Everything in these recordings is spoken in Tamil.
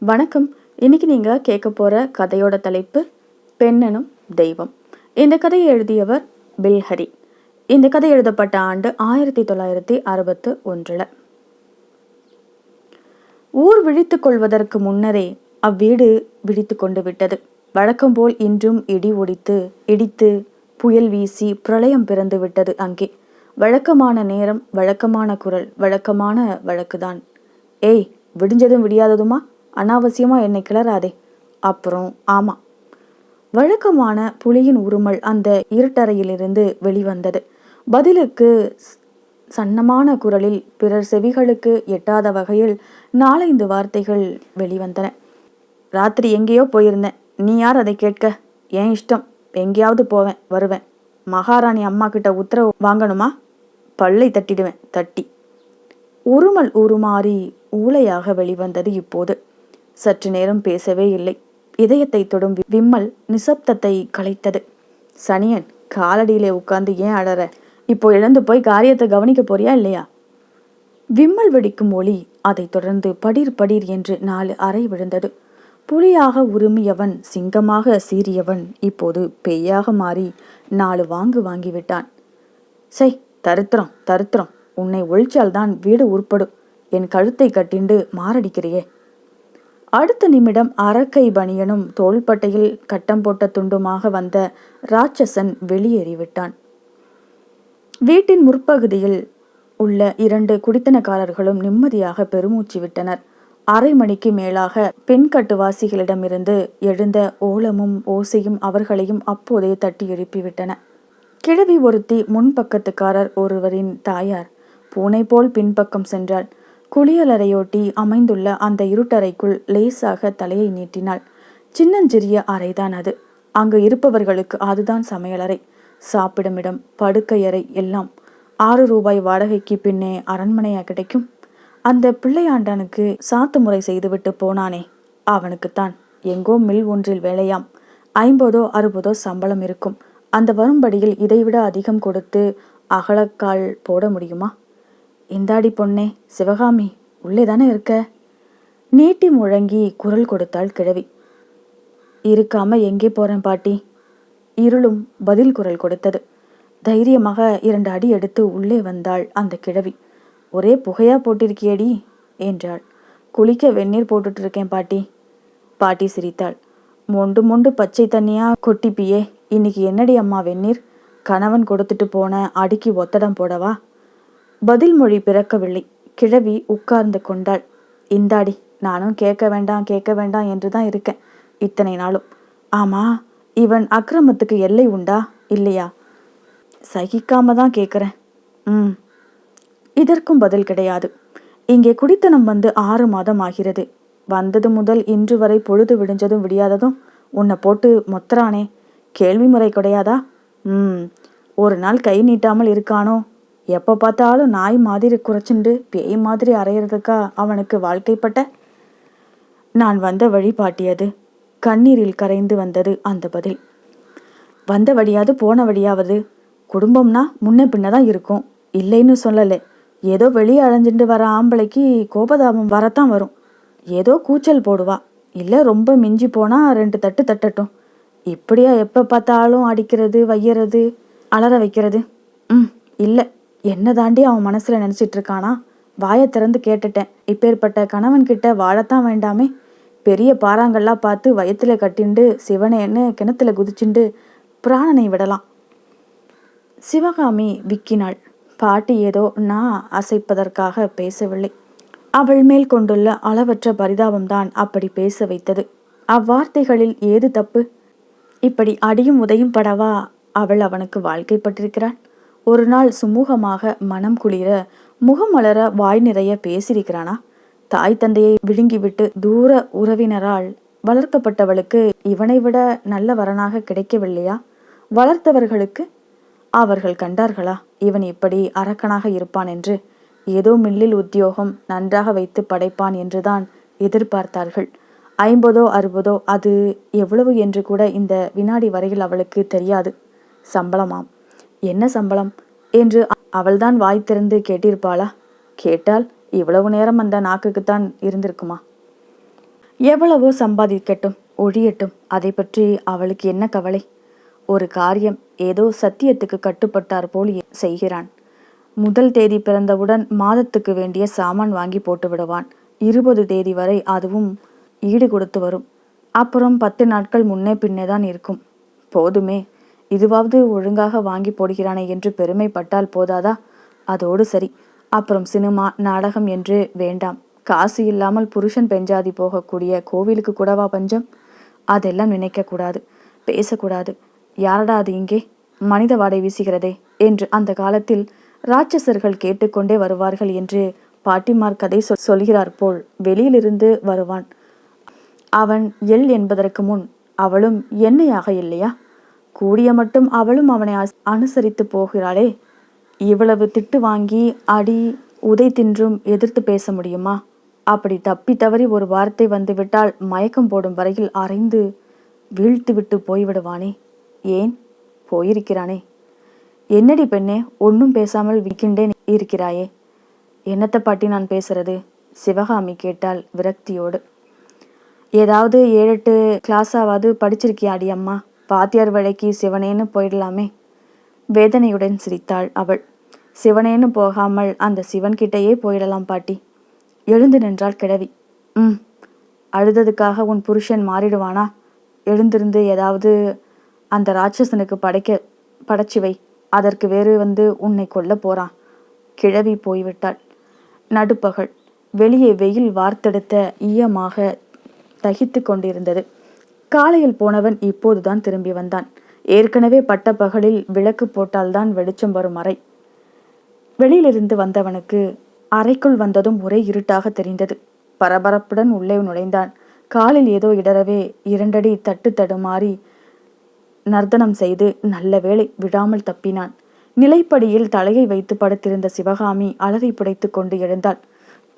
வணக்கம். இன்னைக்கு நீங்கள் கேட்க போகிற கதையோட தலைப்பு பெண்ணனும் தெய்வம். இந்த கதையை எழுதியவர் பில்ஹரி இந்த கதை எழுதப்பட்ட ஆண்டு ஆயிரத்தி தொள்ளாயிரத்தி அறுபத்து ஒன்றில். ஊர் விழித்து கொள்வதற்கு முன்னரே அவ்வீடு விழித்து கொண்டு விட்டது. வழக்கம் போல் இன்றும் இடி ஒடித்து இடித்து புயல் வீசி பிரளயம் பிறந்து விட்டது அங்கே. வழக்கமான நேரம் வழக்கமான குரல் வழக்கமான வழக்குதான். ஏய் விடிஞ்சதும் விடியாததுமா? அனாவசியமாக என்னை கிளறாதே. அப்புறம் ஆமாம் வழக்கமான புலியின் உருமல் அந்த இருட்டறையிலிருந்து வெளிவந்தது. பதிலுக்கு சன்னமான குரலில் பிறர் செவிகளுக்கு எட்டாத வகையில் நாலைந்து வார்த்தைகள் வெளிவந்தன. ராத்திரி எங்கேயோ போயிருந்தேன். நீ யார் அதை கேட்க? ஏன் இஷ்டம்? எங்கேயாவது போவேன் வருவேன். மகாராணி அம்மா கிட்ட உத்தரவு வாங்கணுமா? பல்லை தட்டிடுவேன் தட்டி. உருமல் உருமாறி ஊளையாக வெளிவந்தது இப்போது. சற்று நேரம் பேசவே இல்லை. இதயத்தை தொடும் விம்மல் நிசப்தத்தை கலைத்தது. சனியன் காலடியிலே உட்கார்ந்து ஏன் அழற இப்போ இழந்து போய் காரியத்தை கவனிக்க போறியா இல்லையா? விம்மல் வெடிக்கும் ஒளி அதைத் தொடர்ந்து படிர் படிர் என்று நாலு அறை விழுந்தது. புலியாக உருமியவன் சிங்கமாக சீறியவன் இப்போது பெய்யாக மாறி நாலு வாங்கு வாங்கிவிட்டான் சை தருத்திரம் தருத்திரம் உன்னை ஒழிச்சால்தான் வீடு உருப்படும். என் கழுத்தை கட்டிண்டு மாரடிக்கிறியே. அடுத்த நிமிடம் அரக்கை பனியனும் தோள்பட்டையில் கட்டம் போட்ட துண்டுமாக வந்த ராட்சசன் வெளியேறிவிட்டான். வீட்டின் முற்பகுதியில் உள்ள இரண்டு குடித்தனக்காரர்களும் நிம்மதியாக பெருமூச்சு விட்டனர். அரை மணிக்கு மேலாக பெண்கட்டுவாசிகளிடமிருந்து எழுந்த ஓலமும் ஓசையும் அவர்களையும் அப்போதே தட்டி எழுப்பிவிட்டன. கிழவி ஒருத்தி முன்பக்கத்துக்காரர் ஒருவரின் தாயார். பூனை போல் பின்பக்கம் சென்றாள். குளியலறையொட்டி அமைந்துள்ள அந்த இருட்டறைக்குள் லேசாக தலையை நீட்டினாள். சின்னஞ்சிறிய அறைதான் அது. அங்கு இருப்பவர்களுக்கு அதுதான் சமையலறை. சாப்பிடுமிடம் படுக்கையறை எல்லாம். ஆறு ரூபாய் வாடகைக்கு பின்னே அரண்மனையா கிடைக்கும்? அந்த பிள்ளையாண்டானுக்கு சாத்து முறை செய்துவிட்டு போனானே. அவனுக்குத்தான். எங்கோ மில் ஒன்றில் வேலையாம். ஐம்பதோ அறுபதோ சம்பளம் இருக்கும். அந்த வரும்படியில் இதைவிட அதிகம் கொடுத்து அகலக்கால் போட முடியுமா? இந்தாடி பொண்ணே சிவகாமி உள்ளே தானே இருக்க? நீட்டி முழங்கி குரல் கொடுத்தாள் கிழவி. இருக்காம எங்கே போறேன் பாட்டி? இருளும் பதில் குரல் கொடுத்தது. தைரியமாக இரண்டு அடி எடுத்து உள்ளே வந்தாள் அந்த கிழவி. ஒரே புகையா போட்டிருக்கியடி? என்றாள். குளிக்க வெந்நீர் போட்டுட்டு இருக்கேன் பாட்டி. பாட்டி சிரித்தாள். மொண்டு மொண்டு பச்சை தண்ணியா கொட்டிப்பியே இன்னைக்கு என்னடி அம்மா வெந்நீர்? கணவன் கொடுத்துட்டு போன அடிக்கு ஒத்தடம் போடவா? பதில் மொழி பிறக்கவில்லை. கிழவி உட்கார்ந்து கொண்டாள். இந்தாடி நானும் கேட்க வேண்டாம் கேட்க வேண்டாம் என்று தான் இருக்கேன். இத்தனை நாளும். ஆமா இவன் அக்கிரமத்துக்கு எல்லை உண்டா? இல்லையா? சகிக்காம தான் கேட்குறேன். ம். இதற்கும் பதில் கிடையாது. இங்கே குடித்தனம் வந்து ஆறு மாதம் ஆகிறது. வந்தது முதல் இன்று வரை பொழுது விடிஞ்சதும் விடியாததும் உன்னை போட்டு மொத்தரானே கேள்வி முறை கிடையாதா? ம். ஒரு நாள் கை நீட்டாமல் இருக்கானோ? எப்போ பார்த்தாலும் நாய் மாதிரி குறைச்சுண்டு பேய் மாதிரி அறையிறதுக்கா அவனுக்கு வாழ்க்கைப்பட்ட? நான் வந்த வழி பாட்டியது. கண்ணீரில் கரைந்து வந்தது அந்த பதில். வந்த வழியாவது போன வழியாவது. குடும்பம்னா முன்ன பின்ன தான் இருக்கும். இல்லைன்னு சொல்லலை. ஏதோ வெளியே அழைஞ்சிட்டு வர ஆம்பளைக்கு கோபதாபம் வரத்தான் வரும். ஏதோ கூச்சல் போடுவா. இல்லை ரொம்ப மிஞ்சி போனால் ரெண்டு தட்டு தட்டட்டும். இப்படியா எப்போ பார்த்தாலும் அடிக்கிறது வையறது அலற வைக்கிறது? ம் இல்லை. என்ன தாண்டி அவன் மனசுல நினைச்சிட்டு இருக்கானா வாயை திறந்து கேட்டுட்டேன். இப்பேற்பட்ட கணவன் கிட்ட வாழத்தான் வேண்டாமே. பெரிய பாறாங்கல்லாம் பார்த்து வயத்துல கட்டிண்டு சிவனேன்னு கிணத்துல குதிச்சுண்டு பிராணனை விடலாம். சிவகாமி விக்கினாள். பாட்டி ஏதோ நான் அசைப்பதற்காக பேசவில்லை. அவள் மேல் கொண்டுள்ள அளவற்ற பரிதாபம்தான் அப்படி பேச வைத்தது. அவ்வார்த்தைகளில் ஏது தப்பு? இப்படி அடியும் உதையும் படவா அவள் அவனுக்கு வாழ்க்கைப்பட்டிருக்கிறாள் ஒரு நாள் சுமூகமாக மனம் குளிர முகம் மலர வாய் நிறைய பேசியிருக்கிறானா? தாய் தந்தையை விழுங்கிவிட்டு தூர உறவினரால் வளர்க்கப்பட்டவளுக்கு இவனை விட நல்ல வரனாக கிடைக்கவில்லையா? வளர்த்தவர்களுக்கு? அவர்கள் கண்டார்களா? இவன் இப்படி அரக்கனாக இருப்பான் என்று? ஏதோ மில்லில் உத்தியோகம் நன்றாக வைத்து படைப்பான் என்றுதான் எதிர்பார்த்தார்கள். ஐம்பதோ அறுபதோ அது எவ்வளவு என்று கூட இந்த வினாடி வரையில் அவளுக்கு தெரியாது. சம்பளமாம். என்ன சம்பளம்? என்று அவள்தான் வாய் திறந்து கேட்டிருப்பாளா? கேட்டால் இவ்வளவு நேரம் அந்த நாக்குக்குத்தான் இருந்திருக்குமா? எவ்வளவோ சம்பாதிக்கட்டும் ஒழியட்டும். அதை பற்றி அவளுக்கு என்ன கவலை? ஒரு காரியம் ஏதோ சத்தியத்துக்கு கட்டுப்பட்டார் போல் செய்கிறான். முதல் தேதி பிறந்தவுடன் மாதத்துக்கு வேண்டிய சாமான் வாங்கி போட்டு விடுவான். இருபது தேதி வரை அதுவும் ஈடு கொடுத்து வரும். அப்புறம் பத்து நாட்கள் முன்னே பின்னே தான் இருக்கும். போதுமே. இதுவாவது ஒழுங்காக வாங்கி போடுகிறானே என்று பெருமைப்பட்டால் போதாதா? அதோடு சரி. அப்புறம் சினிமா நாடகம் என்று வேண்டாம். காசு இல்லாமல் புருஷன் பெஞ்சாதி போகக்கூடிய கோவிலுக்கு கூடவா பஞ்சம்? அதெல்லாம் நினைக்கக்கூடாது பேசக்கூடாது. யாரடா அது இங்கே? மனித வாடை வீசுகிறதே என்று அந்த காலத்தில் ராட்சசர்கள் கேட்டுக்கொண்டே வருவார்கள் என்று பாட்டிமார் கதை சொல் சொல்கிறார் போல் வெளியிலிருந்து வருவான். அவன் எல் என்பதற்கு முன் அவளும் என்னையாக இல்லையா? கூடிய மட்டும் அவளும் அவனை அனுசரித்து போகிறாளே. இவ்வளவு திட்டு வாங்கி அடி உதை தின்றும் எதிர்த்து பேச முடியுமா? அப்படி தப்பி தவறி ஒரு வார்த்தை வந்துவிட்டால் மயக்கம் போடும் வரையில் அரைந்து வீழ்த்து விட்டு போய்விடுவானே. ஏன்? போயிருக்கிறானே. என்னடி பெண்ணே ஒன்றும் பேசாமல் விக்கிண்டே இருக்கிறாயே. என்னத்தை பாட்டி நான் பேசுறது? சிவகாமி கேட்டால் விரக்தியோடு. ஏதாவது ஏழெட்டு கிளாஸாவது படிச்சிருக்கியாடி அம்மா? பாத்தியார் வழைக்கு சிவனேன்னு போயிடலாமே. வேதனையுடன் சிரித்தாள் அவள். சிவனேன்னு போகாமல் அந்த சிவன்கிட்டயே போயிடலாம் பாட்டி. எழுந்து நின்றாள் கிழவி. ம் அழுததுக்காக உன் புருஷன் மாறிடுவானா? எழுந்திருந்து ஏதாவது அந்த ராட்சசனுக்கு படைக்க படைச்சி வை. அதற்கு வேறு வந்து உன்னை கொல்ல போறான். கிழவி போய்விட்டாள். நடுப்பகல். வெளியே வெயில் வார்த்தெடுத்த ஈயமாக தகித்து கொண்டிருந்தது. காலையில் போனவன் இப்போதுதான் திரும்பி வந்தான். ஏற்கனவே பட்ட பகலில் விளக்கு போட்டால்தான் வெளிச்சம் வரும் அறை. வெளியிலிருந்து வந்தவனுக்கு அறைக்குள் வந்ததும் ஒரே இருட்டாக தெரிந்தது. பரபரப்புடன் உள்ளே நுழைந்தான். காலில் ஏதோ இடரவே இரண்டடி தட்டு தடுமாறி நர்த்தனம் செய்து நல்ல வேளை விடாமல் தப்பினான். நிலைப்படியில் தலையை வைத்து படுத்திருந்த சிவகாமி அலறி புடைத்து கொண்டு எழுந்தாள்.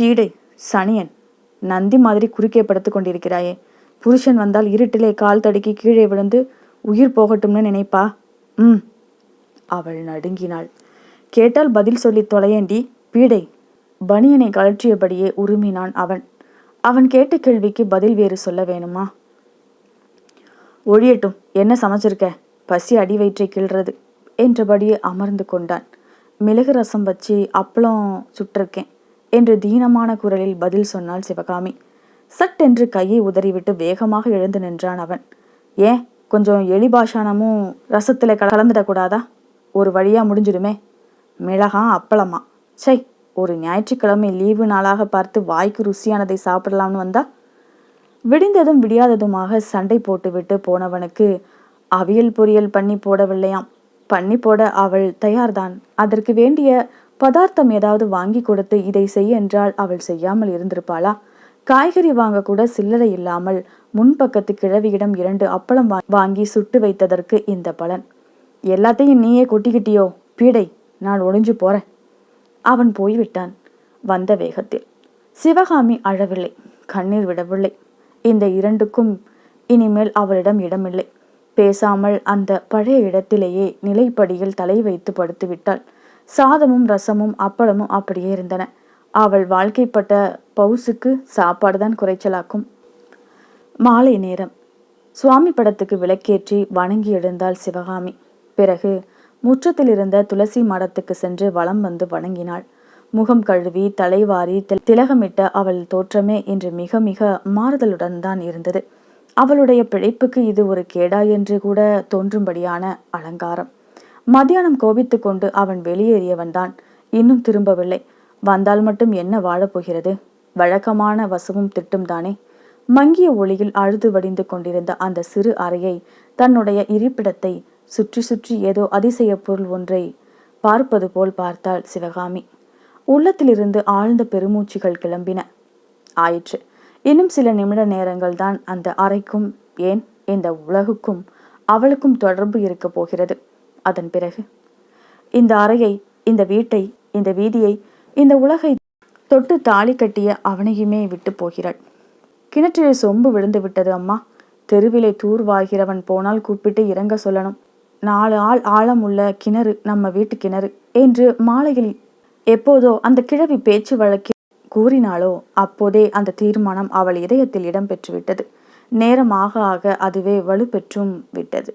பீடை சனியன் நந்தி மாதிரி குறுக்கே படுத்து கொண்டிருக்கிறாயே. புருஷன் வந்தால் இருட்டிலே கால் தடுக்கி கீழே விழுந்து உயிர் போகட்டும்னு நினைப்பா? ம். அவள் நடுங்கினாள். கேட்டால் பதில் சொல்லி தொலையேண்டி பீடை பனியனை கழற்றியபடியே உருமினான் அவன். அவன் கேட்ட கேள்விக்கு பதில் வேறு சொல்ல வேணுமா? ஒழியட்டும் என்ன சமைச்சிருக்க? பசி அடி வயிற்றை கிள்றது என்றபடியே அமர்ந்து கொண்டான். மிளகு ரசம் வச்சு அப்பளம் சுட்டிருக்கேன் என்று தீனமான குரலில் பதில் சொன்னாள் சிவகாமி. சட்டென்று கையை உதறிவிட்டு வேகமாக எழுந்து நின்றான் அவன். ஏன்? கொஞ்சம் எலி பாஷானமும் ரசத்தில் கலந்துடக்கூடாதா? ஒரு வழியாக முடிஞ்சிடுமே. மிளகா அப்பளமா? சை ஒரு ஞாயிற்றுக்கிழமை லீவு நாளாக பார்த்து வாய்க்கு ருசியானதை சாப்பிடலாம்னு வந்தா? விடிந்ததும் விடியாததுமாக சண்டை போட்டுவிட்டு போனவனுக்கு அவியல் பொரியல் பண்ணி போடவில்லையாம். பண்ணி போட அவள் தயார்தான். அதற்கு வேண்டிய பதார்த்தம் ஏதாவது வாங்கி கொடுத்து இதை செய் என்றால் அவள் செய்யாமல் இருந்திருப்பாளா? காய்கறி வாங்க கூட சில்லறை இல்லாமல் முன்பக்கத்து கிழவியிடம் இரண்டு அப்பளம் வாங்கி சுட்டு வைத்ததற்கு இந்த பலன். எல்லாத்தையும் நீயே கொட்டிக்கிட்டியோ? பீடை நான் ஒளிஞ்சு போறேன். அவன் போய்விட்டான் வந்த வேகத்தில். சிவகாமி அழவில்லை கண்ணீர் விடவில்லை. இந்த இரண்டுக்கும் இனிமேல் அவளிடம் இடமில்லை. பேசாமல் அந்த பழைய இடத்திலேயே நிலைப்படியில் தலை வைத்து படுத்து விட்டாள் சாதமும் ரசமும் அப்பளமும் அப்படியே இருந்தன. அவள் வாழ்க்கைப்பட்ட பவுசுக்கு சாப்பாடு தான் குறைச்சலாக்கும். மாலை நேரம். சுவாமி படத்துக்கு விளக்கேற்றி வணங்கி எழுந்தாள் சிவகாமி. பிறகு முற்றத்தில் இருந்த துளசி மடத்துக்கு சென்று வலம் வந்து வணங்கினாள். முகம் கழுவி தலைவாரி திலகமிட்ட அவள் தோற்றமே இன்று மிக மிக மாறுதலுடன் தான் இருந்தது. அவளுடைய பிழைப்புக்கு இது ஒரு கேடா என்று கூட தோன்றும்படியான அலங்காரம். மத்தியானம் கோபித்து கொண்டு அவன் வெளியேறியவன்தான். இன்னும் திரும்பவில்லை. வந்தால் மட்டும் என்ன வாழப்போகிறது? வழக்கமான வசவும் திட்டும் தானே மங்கிய ஒளியில் அழுது வடிந்து கொண்டிருந்த அந்த சிறு அறையை தன்னுடைய இருப்பிடத்தை சுற்றி சுற்றி ஏதோ அதிசய பொருள் ஒன்றை பார்ப்பது போல் பார்த்தாள் சிவகாமி. உள்ளத்திலிருந்து ஆழ்ந்த பெருமூச்சுகள் கிளம்பின. ஆயிற்று. இன்னும் சில நிமிட நேரங்கள் தான் அந்த அறைக்கும் ஏன் இந்த உலகுக்கும் அவளுக்கும் தொடர்பு இருக்கப் போகிறது. அதன் பிறகு இந்த அறையை இந்த வீட்டை இந்த வீதியை இந்த உலகை தொட்டு தாலி கட்டிய அவனையுமே விட்டு போகிறாள். கிணற்றிலே சொம்பு விழுந்து விட்டது அம்மா. தெருவிலே தூர்வாகிறவன் போனால் கூப்பிட்டு இறங்க சொல்லணும். நாலு ஆள் ஆழம் உள்ள கிணறு நம்ம வீட்டு கிணறு என்று மாலையில் எப்போதோ அந்த கிழவி பேச்சு வழக்கில் கூறினாளோ அப்போதே அந்த தீர்மானம் அவள் இதயத்தில் இடம்பெற்றுவிட்டது நேரம் ஆக ஆக அதுவே வலுப்பெற்றும் விட்டது.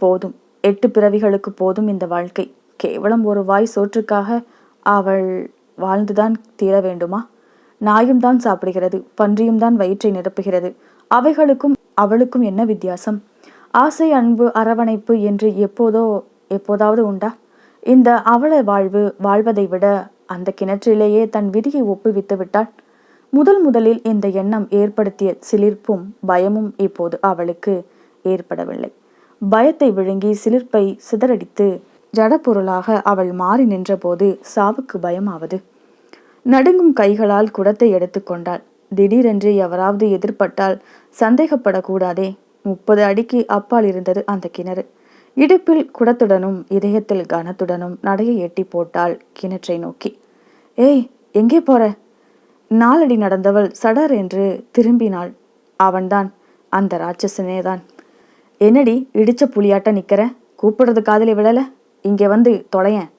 போதும். எட்டு பிறவிகளுக்கு போதும் இந்த வாழ்க்கை. கேவலம் ஒரு வாய் சோற்றுக்காக அவள் வாழ்ந்துதான் தீர வேண்டுமா? நாயும் தான் சாப்பிடுகிறது பன்றியும் தான் வயிற்றை நிரப்புகிறது. அவைகளுக்கும் அவளுக்கும் என்ன வித்தியாசம்? ஆசை அன்பு அரவணைப்பு என்று எப்போதோ எப்போதாவது உண்டா? இந்த அவள வாழ்வு வாழ்வதை விட அந்த கிணற்றிலேயே தன் விதியை ஒப்புவித்து விட்டாள். முதல் முதலில் இந்த எண்ணம் ஏற்படுத்திய சிலிர்ப்பும் பயமும் இப்போது அவளுக்கு ஏற்படவில்லை. பயத்தை விழுங்கி சிலிர்ப்பை சிதறடித்து ஜடப்பொருளாக அவள் மாறி நின்றபோது சாவுக்கு பயமாவது. நடுங்கும் கைகளால் குடத்தை எடுத்துக்கொண்டாள் திடீரென்று எவராவது எதிர்பட்டால் சந்தேகப்படக்கூடாதே. முப்பது அடிக்கு அப்பால் இருந்தது அந்த கிணறு. இடுப்பில் குடத்துடனும் இதயத்தில் கனத்துடனும் நடையை எட்டி போட்டாள் கிணற்றை நோக்கி. ஏய் எங்கே போற? நாலடி நடந்தவள் சடர் என்று திரும்பினாள். அவன்தான் அந்த ராட்சசனேதான். என்னடி இடிச்ச புலியாட்ட நிக்கிற? கூப்பிடுறது காதலி விழல? இங்கே வந்து தொலையன்.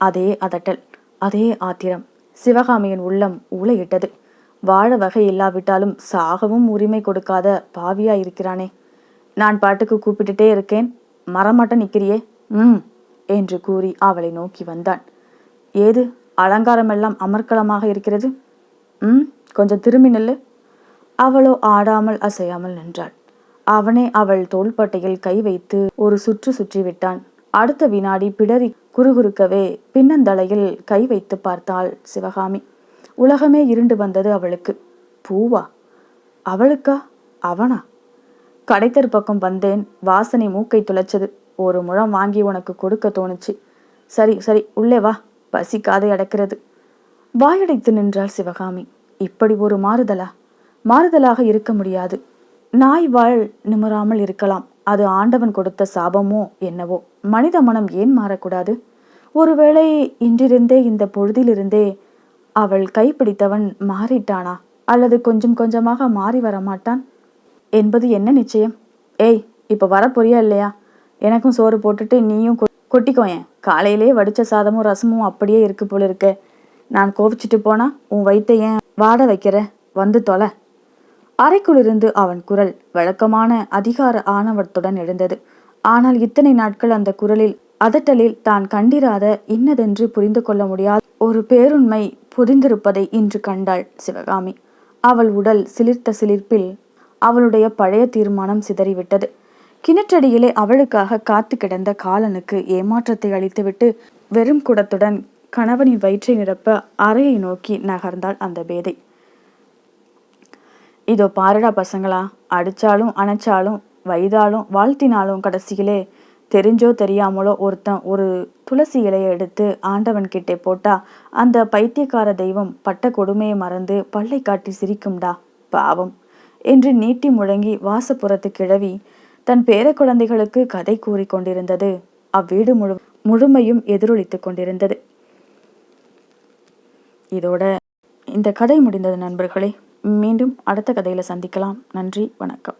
அதே அதட்டல் அதே ஆத்திரம். சிவகாமியின் உள்ளம் ஊழையிட்டது வாழ வகை இல்லாவிட்டாலும் சாகவும் உரிமை கொடுக்காத பாவியா இருக்கிறானே. நான் பாட்டுக்கு கூப்பிட்டுட்டே இருக்கேன். மரமாட்ட நிற்கிறியே ம் என்று கூறி அவளை நோக்கி வந்தான். ஏது அலங்காரமெல்லாம் அமர்க்கலமாக இருக்கிறது? ம் கொஞ்சம் திரும்பி நில்லு. அவளோ ஆடாமல் அசையாமல் நின்றாள். அவனே அவள் தோள்பட்டையில் கை வைத்து ஒரு சுற்று சுற்றி விட்டான். அடுத்த வினாடி பிடரி குறுகுறுக்கவே பின்னந்தலையில் கை வைத்து பார்த்தாள் சிவகாமி. உலகமே இருண்டு வந்தது அவளுக்கு. பூவா? அவளுக்கா? அவனா? கடைத்தர் பக்கம் வந்தேன். வாசனை மூக்கை துளைச்சது. ஒரு முழம் வாங்கி உனக்கு கொடுக்க தோணுச்சு. சரி சரி உள்ளே வா. பசி காதை அடக்கிறது. வாயடைத்து நின்றாள் சிவகாமி. இப்படி ஒரு மாறுதலா? மாறுதலாக இருக்க முடியாது. நாய் வாழ் நிமிராமல் இருக்கலாம். அது ஆண்டவன் கொடுத்த சாபமோ என்னவோ? மனித மனம் ஏன் மாறக்கூடாது? ஒருவேளை இன்றிருந்தே இந்த பொழுதிலிருந்தே அவள் கைப்பிடித்தவன் மாறிட்டானா? அல்லது கொஞ்சம் கொஞ்சமாக மாறி வரமாட்டான்? என்பது என்ன நிச்சயம்? ஏய் இப்போ வரப்போறியா இல்லையா? எனக்கும் சோறு போட்டுட்டு நீயும் கொட்டிக்கோயேன் காலையிலே வடித்த சாதமும் ரசமும் அப்படியே இருக்கு போல இருக்கு நான் கோவிச்சிட்டு போனா உன் வயிற்றை ஏன் வாட வைக்கிற? வந்து தொலை. அறைக்குள்ளிருந்து அவன் குரல் வழக்கமான அதிகார ஆணவத்துடன் எழுந்தது. ஆனால் இத்தனை நாட்கள் அந்த குரலில் அதட்டலில் தான் கண்டிராத இன்னதென்று புரிந்து கொள்ள முடியாத ஒரு பேருண்மை புதிந்திருப்பதை இன்று கண்டாள் சிவகாமி. அவள் உடல் சிலிர்த்த சிலிர்ப்பில் அவளுடைய பழைய தீர்மானம் சிதறிவிட்டது. கிணற்றடியிலே அவளுக்காக காத்து கிடந்த காலனுக்கு ஏமாற்றத்தை அளித்துவிட்டு வெறும் குடத்துடன் கணவனின் வயிற்றை நிரப்ப அறையை நோக்கி நகர்ந்தாள் அந்த பேதை. இதோ பாருடா பசங்களா அடிச்சாலும் அணைச்சாலும் வைதாலும் வாழ்த்தினாலும் கடைசியிலே தெரிஞ்சோ தெரியாமலோ ஒருத்தன் ஒரு துளசி இலையை எடுத்து ஆண்டவன் கிட்டே போட்டா அந்த பைத்தியக்கார தெய்வம் பட்ட கொடுமையை மறந்து பல்லை காட்டி சிரிக்கும்டா பாவம். என்று நீட்டி முழங்கி வாசப்புறத்து கிழவி தன் பேர குழந்தைகளுக்கு கதை கூறி கொண்டிருந்தது. அவ்வீடு முழு முழுமையும் எதிரொலித்து கொண்டிருந்தது. இதோட இந்த கதை முடிந்தது நண்பர்களே. மீண்டும் அடுத்த கதையில் சந்திக்கலாம். நன்றி வணக்கம்.